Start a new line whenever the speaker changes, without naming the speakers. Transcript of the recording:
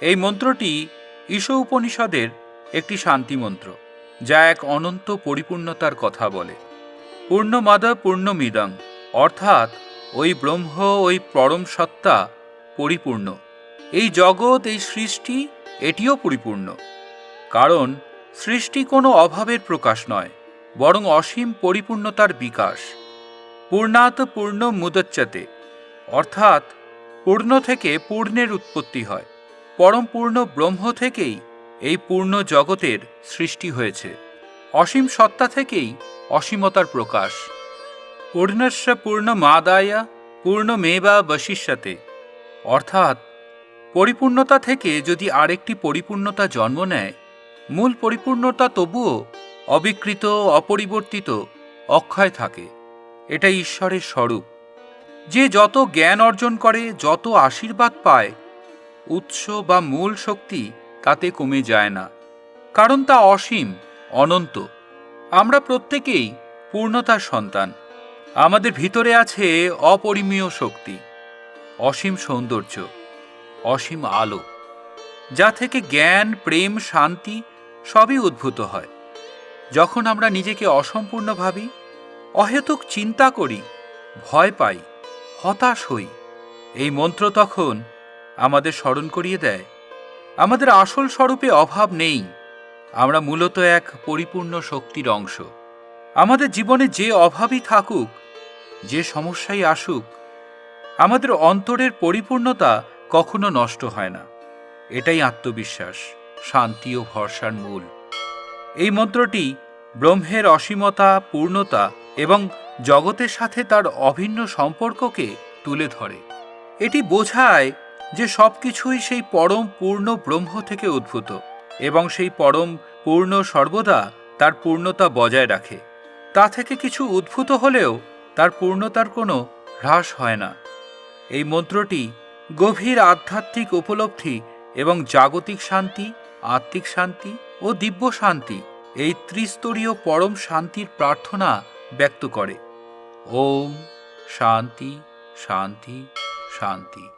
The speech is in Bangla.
এই মন্ত্রটি ঈশ উপনিষদের একটি শান্তি মন্ত্র যা এক অনন্ত পরিপূর্ণতার কথা বলে। পূর্ণমাদা পূর্ণমিদং, অর্থাৎ ওই ব্রহ্ম, ওই পরম সত্তা পরিপূর্ণ। এই জগৎ, এই সৃষ্টি, এটিও পরিপূর্ণ। কারণ সৃষ্টি কোনো অভাবের প্রকাশ নয়, বরং অসীম পরিপূর্ণতার বিকাশ। পূর্ণাত পূর্ণ মুদচ্যতে, অর্থাৎ পূর্ণ থেকে পূর্ণের উৎপত্তি হয়। পরম পূর্ণ ব্রহ্ম থেকেই এই পূর্ণ জগতের সৃষ্টি হয়েছে। অসীম সত্তা থেকেই অসীমতার প্রকাশ। পূর্ণস্য পূর্ণ মাদায়া পূর্ণমেবা বশিষ্যতে। অর্থাৎ, পরিপূর্ণতা থেকে যদি আরেকটি পরিপূর্ণতা জন্ম নেয়, মূল পরিপূর্ণতা তবুও অবিকৃত, অপরিবর্তিত, অক্ষয় থাকে। এটা ঈশ্বরের স্বরূপ। যে যত জ্ঞান অর্জন করে, যত আশীর্বাদ পায় উৎস বা মূল শক্তি তাতে কমে যায় না। কারণ তা অসীম, অনন্ত। আমরা প্রত্যেকেই পূর্ণতার সন্তান। আমাদের ভিতরে আছে অপরিমীয় শক্তি, অসীম সৌন্দর্য, অসীম আলো, যা থেকে জ্ঞান, প্রেম, শান্তি সবই উদ্ভূত হয়। যখন আমরা নিজেকে অসম্পূর্ণ ভাবি, অহেতুক চিন্তা করি, ভয় পাই, হতাশ হই, এই মন্ত্র তখন আমাদের স্মরণ করিয়ে দেয়। আমাদের আসল স্বরূপে অভাব নেই। আমরা মূলত এক পরিপূর্ণ শক্তির অংশ। আমাদের জীবনে যে অভাবই থাকুক, যে সমস্যাই আসুক, আমাদের অন্তরের পরিপূর্ণতা কখনো নষ্ট হয় না। এটাই আত্মবিশ্বাস, শান্তি ও ভরসার মূল। এই মন্ত্রটি ব্রহ্মের অসীমতা, পূর্ণতা এবং জগতের সাথে তার অভিন্ন সম্পর্ককে তুলে ধরে। এটি বোঝায় যে সব কিছুই সেই পরম পূর্ণ ব্রহ্ম থেকে উদ্ভূত এবং সেই পরম পূর্ণ সর্বদা তার পূর্ণতা বজায় রাখে। তা থেকে কিছু উদ্ভূত হলেও তার পূর্ণতার কোনো হ্রাস হয় না। এই মন্ত্রটি গভীর আধ্যাত্মিক উপলব্ধি এবং জাগতিক শান্তি, আত্মিক শান্তি ও দিব্য শান্তি এই ত্রিস্তরীয় পরম শান্তির প্রার্থনা ব্যক্ত করে। ওম শান্তি শান্তি শান্তি।